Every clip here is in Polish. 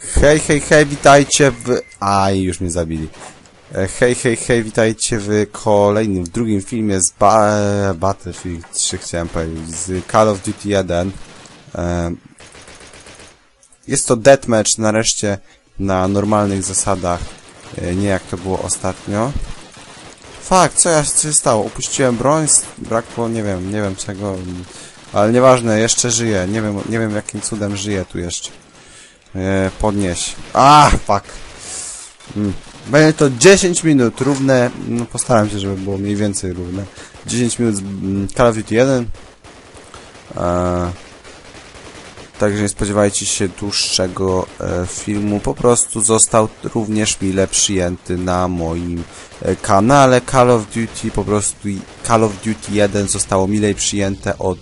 Hej, hej, hej, witajcie w... Aj, już mnie zabili. E, Hej, hej, hej, witajcie w kolejnym, w drugim filmie z ba Battlefield 3, chciałem powiedzieć, z Call of Duty 1. E, Jest to deathmatch nareszcie na normalnych zasadach, e, nie jak to było ostatnio. Fakt, co ja, się stało? Upuściłem broń, brakło, nie wiem, nie wiem czego, ale nieważne, jeszcze żyję, nie wiem, nie wiem jakim cudem żyję tu jeszcze. E, podnieś. A, fuck. Mm. Będzie to 10 minut równe, no postaram się, żeby było mniej więcej równe. 10 minut z mm, Call of Duty 1. E, także nie spodziewajcie się dłuższego e, filmu. Po prostu został również mile przyjęty na moim e, kanale Call of Duty. Po prostu Call of Duty 1 zostało milej przyjęte od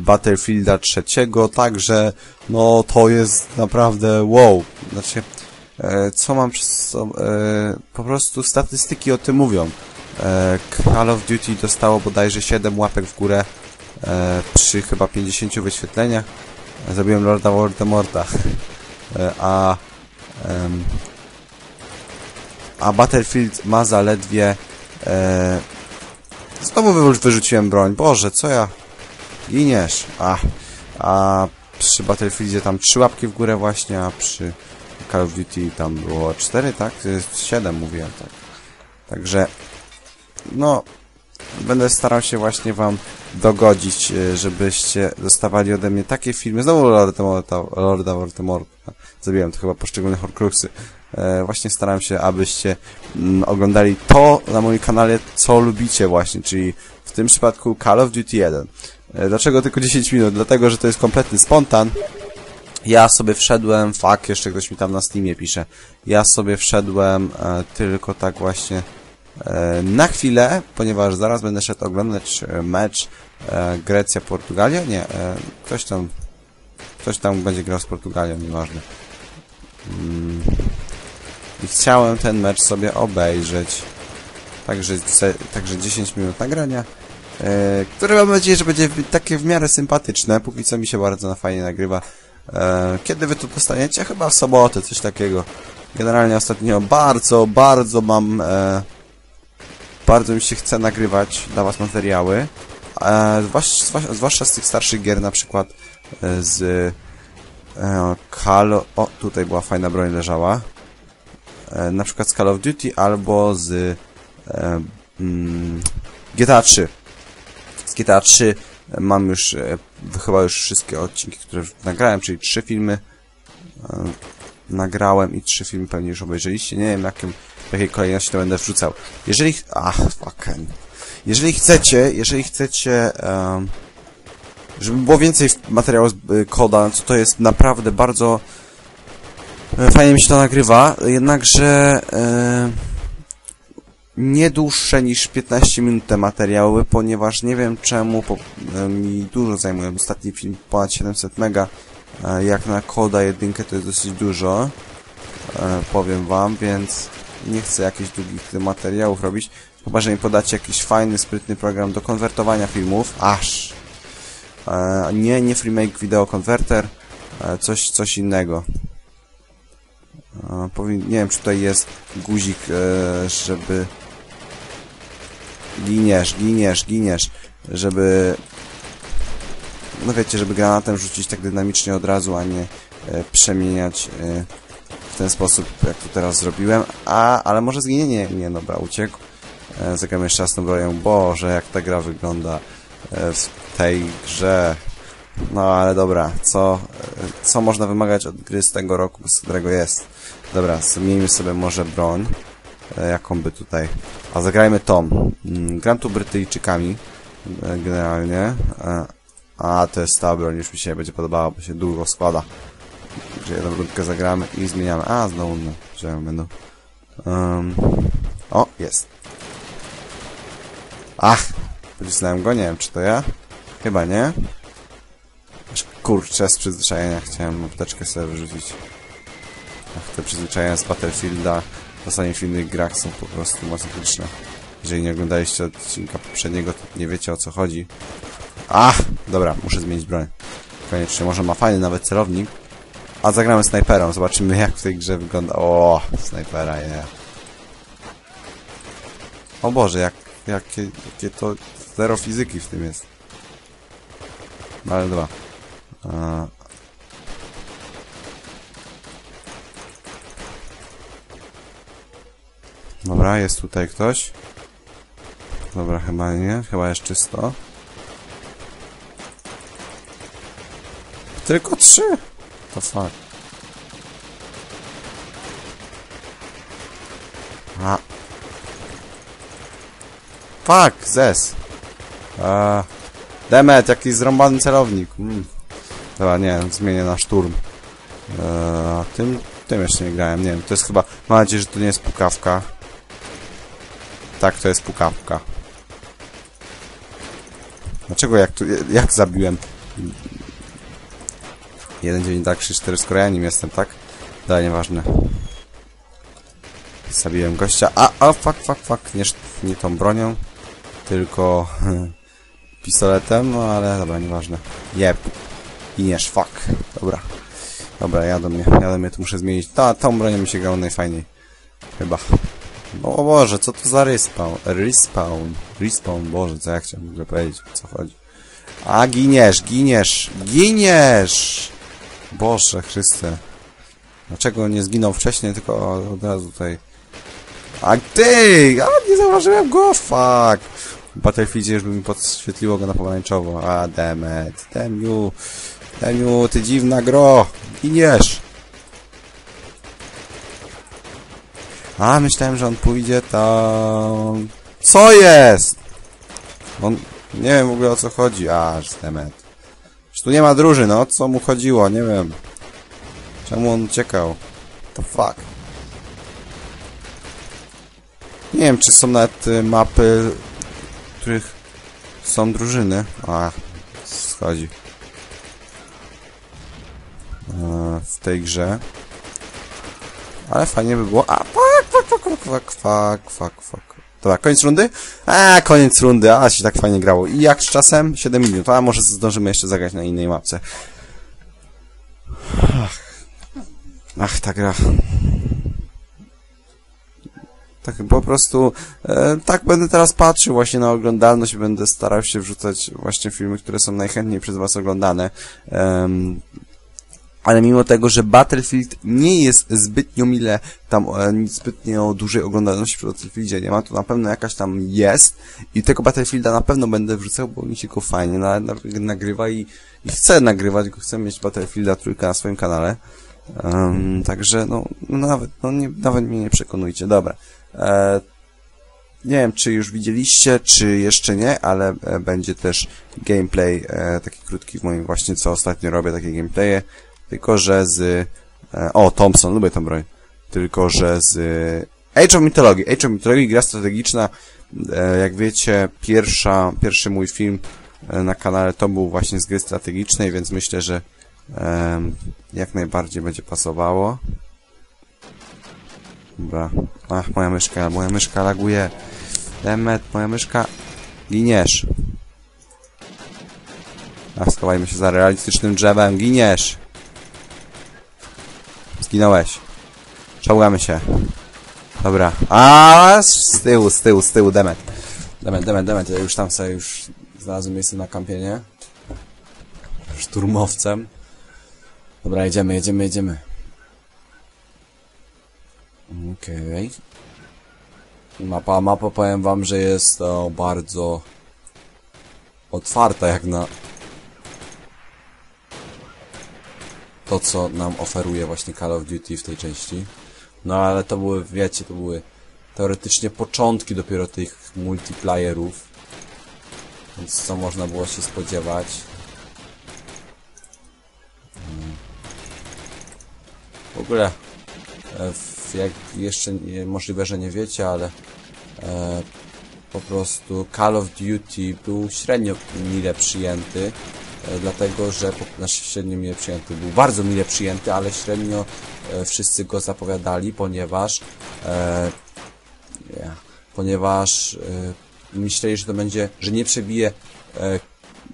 Battlefielda trzeciego, także no to jest naprawdę wow. Znaczy, e, co mam przez e, po prostu statystyki o tym mówią. E, Call of Duty dostało bodajże 7 łapek w górę e, przy chyba 50 wyświetleniach. Zrobiłem Lorda Voldemorta. E, a a Battlefield ma zaledwie e, znowu wy- wyrzuciłem broń. Boże, co ja Giniesz. A, a przy Battlefieldzie tam trzy łapki w górę właśnie, a przy Call of Duty tam było cztery, tak? Siedem, mówiłem, tak. Także, no, będę starał się właśnie wam dogodzić, e, żebyście dostawali ode mnie takie filmy. Znowu Lorda Morta, Lorda to chyba poszczególne Horcruxy. E, właśnie staram się, abyście mm, oglądali to na moim kanale, co lubicie właśnie, czyli w tym przypadku Call of Duty 1. E, Dlaczego tylko 10 minut? Dlatego, że to jest kompletny spontan. Ja sobie wszedłem, fuck, jeszcze ktoś mi tam na Steamie pisze. Ja sobie wszedłem e, tylko tak właśnie e, na chwilę, ponieważ zaraz będę szedł oglądać e, mecz e, Grecja-Portugalia. Nie, e, ktoś tam ktoś tam będzie grał z Portugalią, nieważne. Mm. I chciałem ten mecz sobie obejrzeć. Także, także 10 minut nagrania e, które mam nadzieję, że będzie takie w miarę sympatyczne. Póki co mi się bardzo na fajnie nagrywa. E, kiedy wy to dostaniecie? Chyba w sobotę, coś takiego. Generalnie ostatnio bardzo, bardzo mam... E, bardzo mi się chce nagrywać dla was materiały. Zwłasz, zwłasz, zwłaszcza z tych starszych gier, na przykład z Call... O, tutaj była fajna broń leżała. Na przykład z Call of Duty albo z mm, GTA 3 z GTA 3 mam już e, chyba już wszystkie odcinki, które nagrałem, czyli trzy filmy e, nagrałem i trzy filmy pewnie już obejrzeliście. Nie wiem jakim, w jakiej kolejności to będę wrzucał. Jeżeli... ch- Ach, fucking. Jeżeli chcecie, jeżeli chcecie, em, żeby było więcej materiału z y, koda, co to jest naprawdę bardzo e, fajnie mi się to nagrywa, jednakże e, nie dłuższe niż 15 minut te materiały, ponieważ nie wiem czemu po, e, mi dużo zajmują. Ostatni film ponad 700 mega, e, jak na koda jedynkę to jest dosyć dużo, e, powiem wam, więc nie chcę jakichś długich materiałów robić, chyba że mi podacie jakiś fajny, sprytny program do konwertowania filmów, aż nie, nie FreeMake Video Converter, coś, coś innego. Nie wiem, czy tutaj jest guzik, żeby giniesz, giniesz, giniesz, żeby no wiecie, żeby granatem rzucić tak dynamicznie od razu, a nie e, przemieniać e, w ten sposób, jak to teraz zrobiłem. A, ale może zginie? Nie, nie, dobra, uciekł. E, zagramy jeszcze raz bronią. Boże, jak ta gra wygląda e, w tej grze. No, ale dobra, co, e, co można wymagać od gry z tego roku, z którego jest? Dobra, zmienimy sobie może broń. E, jaką by tutaj... A zagrajmy tą. Mm, Gram tu Brytyjczykami e, generalnie. E, A, to jest ta broń, już mi się będzie podobała, bo się długo składa. Także jedną rundkę zagramy i zmieniamy. A, znowu no, wziąłem będą. Um, o, jest. Ach, pocisnąłem go, nie wiem czy to ja. Chyba nie. Kurczę, z przyzwyczajenia chciałem apteczkę sobie wyrzucić. Ach, te przyzwyczajenia z Battlefielda czasami w innych grach są po prostu masakryczne. Jeżeli nie oglądaliście odcinka poprzedniego, to nie wiecie o co chodzi. Ach, dobra, muszę zmienić broń. Koniecznie, może ma fajny nawet celownik. A zagramy snajperą, zobaczymy jak w tej grze wygląda. O, snajpera, nie. Yeah. O Boże, jak, jakie, jakie to zero fizyki w tym jest. No ale dwa. A... Dobra, jest tutaj ktoś. Dobra, chyba nie. Chyba jest czysto. Tylko trzy? To fuck. A. Fuck, zes. A. Demet, jaki zrąbany celownik. Mm. Dobra, nie, zmienię na szturm. Eee, tym, tym jeszcze nie grałem, nie wiem, to jest chyba... Mam nadzieję, że to nie jest pukawka. Tak, to jest pukawka. Dlaczego jak tu, jak zabiłem? 1, 9, tak, 3, 4, skoro ja nim jestem, tak? Dalej, nieważne. Zabiłem gościa. A, a, fuck, fuck, fuck. Nie, nie tą bronią, tylko pistoletem, no ale dobra, nieważne. Jeb. Giniesz, fuck. Dobra. Dobra, jadę mnie, jadę mnie, tu muszę zmienić. Ta, tą bronią mi się grało najfajniej. Chyba. O Boże, co to za respawn? Respawn. Respawn, Boże, co ja chciałem w ogóle powiedzieć, o co chodzi. A, giniesz, giniesz, giniesz! Boże, Chryste. Dlaczego nie zginął wcześniej, tylko od razu tutaj... A ty! A, nie zauważyłem go, fuck! W Battlefieldzie już by mi podświetliło go na pomarańczowo. A, demet, demiu, demiu, ty dziwna gro! Giniesz! A, myślałem, że on pójdzie tam... Co jest? On... Nie wiem w ogóle o co chodzi. Aż, demet. Czy tu nie ma drużyny, o co mu chodziło? Nie wiem. Czemu on uciekał? To fuck. Nie wiem, czy są nawet y, mapy, w których są drużyny. A, schodzi. E, w tej grze. Ale fajnie by było. A, kwak, kwak, kwak, kwak, kwak, kwak. Dobra, koniec rundy? A, koniec rundy, a się tak fajnie grało. I jak z czasem? 7 minut, a może zdążymy jeszcze zagrać na innej mapce. Ach, Ach ta gra. Tak po prostu, e, tak będę teraz patrzył właśnie na oglądalność, będę starał się wrzucać właśnie filmy, które są najchętniej przez Was oglądane. E, ale mimo tego, że Battlefield nie jest zbytnio mile tam e, zbytnio dużej oglądalności przy Battlefieldzie nie ma, to na pewno jakaś tam jest i tego Battlefielda na pewno będę wrzucał, bo mi się go fajnie na, na, nagrywa i, i chcę nagrywać, go chcę mieć Battlefielda trójkę na swoim kanale. Um, także no, no nawet, no nie, nawet mnie nie przekonujcie. Dobra. E, nie wiem, czy już widzieliście, czy jeszcze nie, ale e, będzie też gameplay e, taki krótki w moim właśnie, co ostatnio robię, takie gameplaye tylko, że z... E, o, Thompson, lubię tą broń. Tylko, że z... Age of Mythology. Age of Mythology, gra strategiczna. E, jak wiecie, pierwsza, pierwszy mój film e, na kanale to był właśnie z gry strategicznej, więc myślę, że e, jak najbardziej będzie pasowało. Dobra. Ach, moja myszka, moja myszka laguje. Demet, moja myszka. Giniesz. A, schowajmy się za realistycznym drzewem. Giniesz. Zginąłeś. Czołgamy się. Dobra. A z tyłu, z tyłu, z tyłu, demet. Demet, demet, demet. Ja już tam sobie już znalazłem miejsce na kampienie. Szturmowcem. Dobra, jedziemy, jedziemy, jedziemy. Okej. Okay. Mapa, mapa powiem wam, że jest o, bardzo otwarta jak na to, co nam oferuje właśnie Call of Duty w tej części. No ale to były, wiecie, to były teoretycznie początki dopiero tych multiplayerów. Więc co można było się spodziewać? Hmm. W ogóle, e, jak jeszcze nie, możliwe, że nie wiecie, ale e, po prostu Call of Duty był średnio mile przyjęty dlatego że nasz średnio mile przyjęty był bardzo mile przyjęty, ale średnio e, wszyscy go zapowiadali, ponieważ e, ponieważ e, myśleli, że to będzie, że nie przebije e,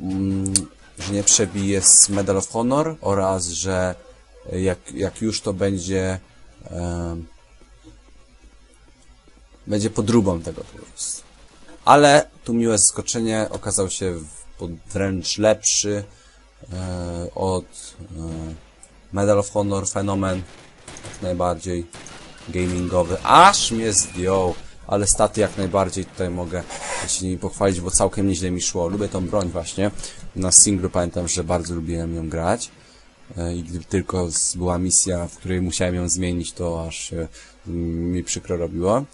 mm, że nie przebije z Medal of Honor oraz, że e, jak, jak już to będzie em, będzie podróbą tego po prostu. Ale tu miłe zaskoczenie okazał się wręcz lepszy e, od e, Medal of Honor Fenomen jak najbardziej gamingowy. Aż mnie zdjął, ale staty jak najbardziej tutaj mogę się nimi pochwalić, bo całkiem nieźle mi szło. Lubię tą broń właśnie. Na singlu pamiętam, że bardzo lubiłem ją grać. E, I gdyby tylko była misja, w której musiałem ją zmienić, to aż mm, mi przykro robiło. E,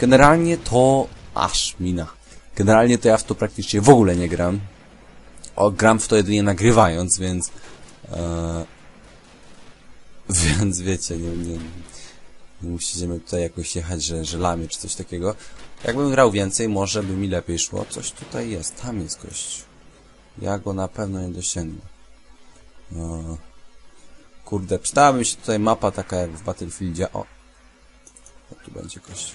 Generalnie to aż mina. Generalnie to ja w to praktycznie w ogóle nie gram. O, gram w to jedynie nagrywając, więc e, więc wiecie, nie, nie, nie tutaj jakoś jechać, że, że lamię czy coś takiego. Jakbym grał więcej, może by mi lepiej szło. Coś tutaj jest, tam jest gość. Ja go na pewno nie dosięgnę. No. Kurde, przydałaby mi się tutaj mapa taka jak w Battlefieldzie. O, o tu będzie gość.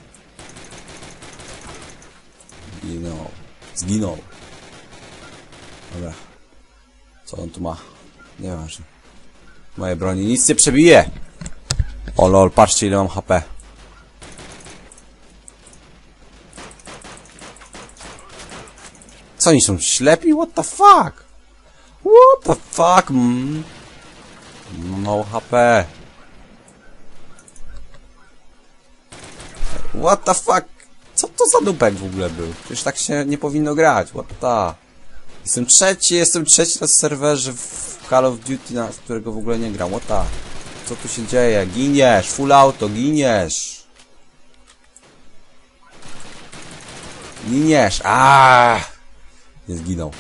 Zginął. Dobra. Co on tu ma? Nieważne. Moje broni nic nie przebije. O lol, patrzcie ile mam HP. Co oni są ślepi? What the fuck? What the fuck? Mm. Mało HP. What the fuck? Co to za dupek w ogóle był? Przecież tak się nie powinno grać. What the... Jestem trzeci, jestem trzeci na serwerze w Call of Duty, na którego w ogóle nie gram. What the... Co tu się dzieje? Giniesz! Full auto, giniesz! Giniesz! Aaaa! Nie zginął.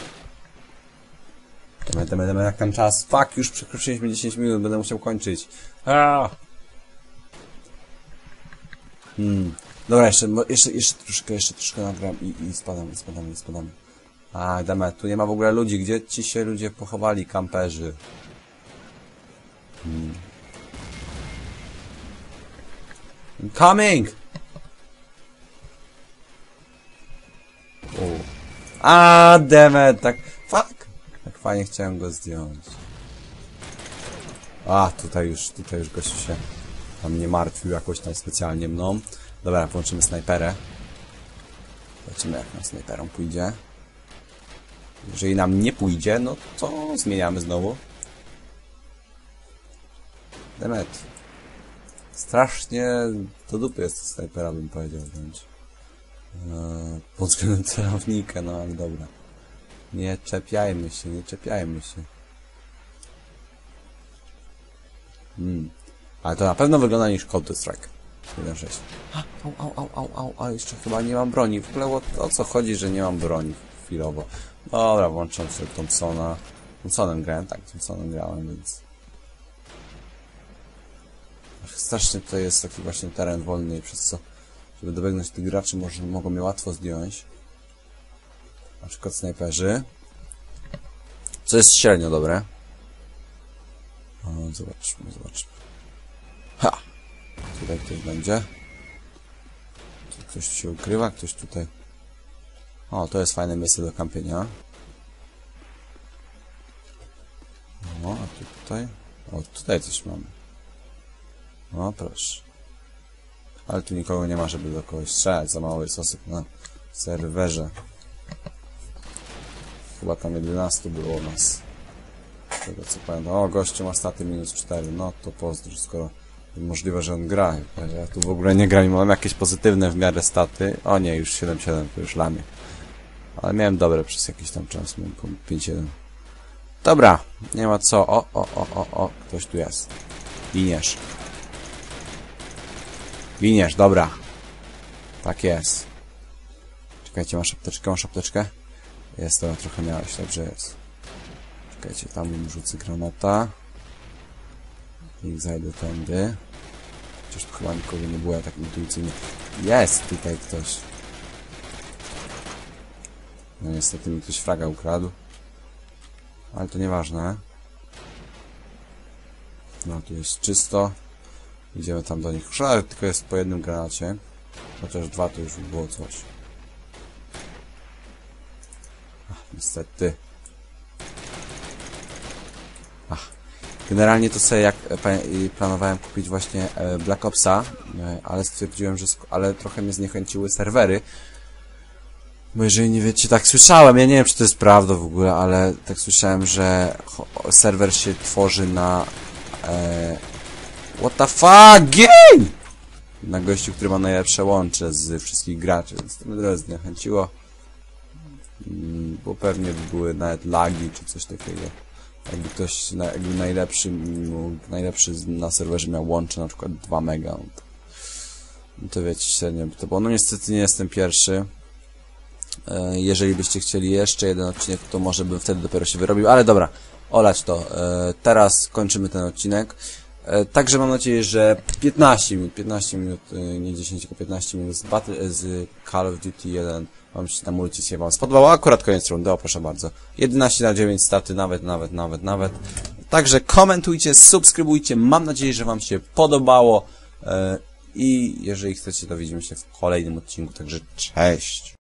Damy, damy, damy, jak tam czas. Fuck, już przekroczyliśmy 10 minut, będę musiał kończyć. Aaaa! Hmm. Dobra, jeszcze, jeszcze, jeszcze troszkę, jeszcze troszkę nagram i, i spadamy, spadamy, spadamy. A, damy, tu nie ma w ogóle ludzi. Gdzie ci się ludzie pochowali, kamperzy? Hmm. I'm coming! O. A, demet, tak, fuck! Tak fajnie chciałem go zdjąć. A, tutaj już, tutaj już gościu się tam nie martwił jakoś tam specjalnie mną. Dobra, włączymy snajperę. Zobaczymy jak nam snajperą pójdzie. Jeżeli nam nie pójdzie, no to zmieniamy znowu. Demet. Strasznie do dupy jest to snajpera, bym powiedział wręcz. Eee, pod względem celownika, no ale dobra. Nie czepiajmy się, nie czepiajmy się. Hmm. Ale to na pewno wygląda niż Counter Strike. 1.6. Au, au, au, au, au, a jeszcze chyba nie mam broni. W ogóle o, o co chodzi, że nie mam broni chwilowo. Dobra, włączam sobie Thompsona. Thompsonem grałem, tak, Thompsonem grałem, więc... Strasznie tutaj jest taki właśnie teren wolny, przez co, żeby dobiegnąć tych graczy, może mogą mnie łatwo zdjąć. Na przykład snajperzy. Co jest średnio dobre. O, zobaczmy, zobaczmy. Tutaj ktoś będzie. Ktoś się ukrywa, ktoś tutaj... O, to jest fajne miejsce do kampienia. O, a tu tutaj... O, tutaj coś mamy. O, proszę. Ale tu nikogo nie ma, żeby do kogoś strzelać. Za mało jest osób na serwerze. Chyba tam 11 było nas. Z tego co pamiętam. O, gościu ma staty minus 4. No to pozdrów, skoro możliwe, że on gra. Ja tu w ogóle nie gram i mam jakieś pozytywne w miarę staty. O nie, już 7-7, to już lamię. Ale miałem dobre przez jakiś tam czas, miałem po 5-1. Dobra, nie ma co. O, o, o, o, o, ktoś tu jest. Giniesz. Giniesz, dobra. Tak jest. Czekajcie, masz apteczkę, masz apteczkę? Jest, to trochę miałeś, dobrze jest. Czekajcie, tam im rzucę granata. I zajdę tędy. Chociaż chyba nikogo nie było, ja tak intuicyjnie. Jest tutaj ktoś. No niestety mi ktoś fraga ukradł. Ale to nieważne. No tu jest czysto. Idziemy tam do nich. Szkoda, tylko jest po jednym granacie. Chociaż dwa to już by było coś. Ach, niestety. Generalnie to sobie jak e, planowałem kupić właśnie e, Black Opsa, e, ale stwierdziłem, że ale trochę mnie zniechęciły serwery. Bo jeżeli nie wiecie, tak słyszałem, ja nie wiem czy to jest prawda w ogóle, ale tak słyszałem, że serwer się tworzy na e, What the fuck, game! Na gościu, który ma najlepsze łącze z wszystkich graczy, więc to mnie trochę zniechęciło. Mm, Bo pewnie by były nawet lagi czy coś takiego. Jakby ktoś, jakby najlepszy, najlepszy na serwerze miał łącze na przykład 2 mega, no to, no to wiecie, średnio by to było. No niestety nie jestem pierwszy. E, Jeżeli byście chcieli jeszcze jeden odcinek, to może bym wtedy dopiero się wyrobił, ale dobra, olać to. E, Teraz kończymy ten odcinek. E, Także mam nadzieję, że 15 minut, 15 minut, nie 10, tylko 15 minut z, battle, z Call of Duty 1 Wam się tam multi się Wam spodobało. Akurat koniec rundy, o proszę bardzo. 11 na 9 starty, nawet, nawet, nawet, nawet. Także komentujcie, subskrybujcie. Mam nadzieję, że Wam się podobało. E, I jeżeli chcecie, to widzimy się w kolejnym odcinku. Także cześć!